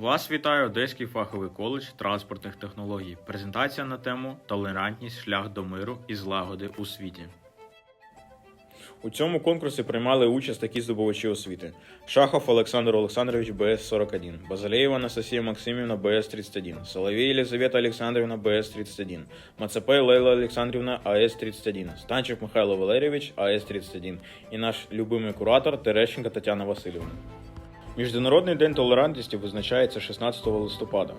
Вас вітає Одеський фаховий коледж транспортних технологій. Презентація на тему Толерантність шлях до миру і злагоди у світі. У цьому конкурсі приймали участь такі здобувачі освіти: Шахов Олександр Олександрович БС-41, Базалеєва Анастасія Максимівна БС-31, Соловій Єлизавета Олександрівна БС-31, Мацапей Лейла Олександрівна АС-31, Станчев Михайло Валерійович АС-31 і наш любимий куратор Терещенка Тетяна Васильівна. Міжнародний день толерантності визначається 16 листопада.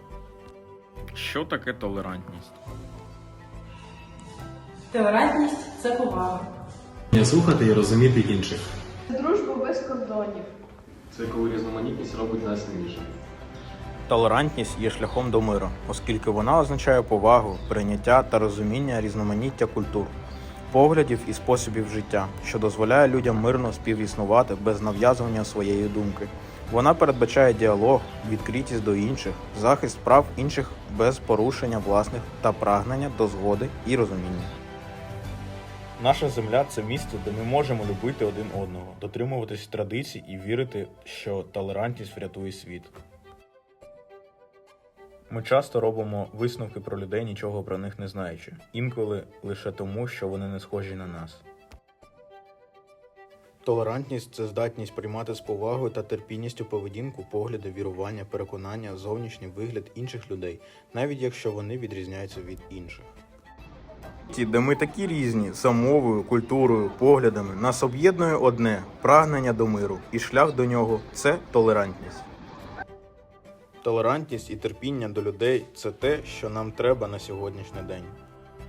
Що таке толерантність? Толерантність це повага. Вміння слухати і розуміти інших. Дружбу без кордонів. Це коли різноманітність робить нас сильнішими. Толерантність є шляхом до миру, оскільки вона означає повагу, прийняття та розуміння різноманіття культур, поглядів і способів життя, що дозволяє людям мирно співіснувати без нав'язування своєї думки. Вона передбачає діалог, відкритість до інших, захист прав інших без порушення власних та прагнення до згоди і розуміння. Наша земля це місце, де ми можемо любити один одного, дотримуватись традицій і вірити, що толерантність врятує світ. Ми часто робимо висновки про людей, нічого про них не знаючи, інколи лише тому, що вони не схожі на нас. Толерантність це здатність приймати з повагою та терпінністю поведінку, погляди, вірування, переконання, зовнішній вигляд інших людей, навіть якщо вони відрізняються від інших. Ті, де ми такі різні за мовою, культурою, поглядами, нас об'єднує одне прагнення до миру, і шлях до нього це толерантність. Толерантність і терпіння до людей це те, що нам треба на сьогоднішній день.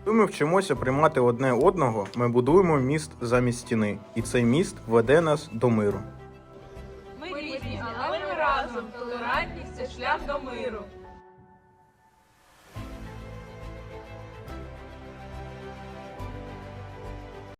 Коли ми вчимося приймати одне одного, ми будуємо міст замість стіни, і цей міст веде нас до миру. Ми різні, але ми разом. Толерантність це шлях до миру.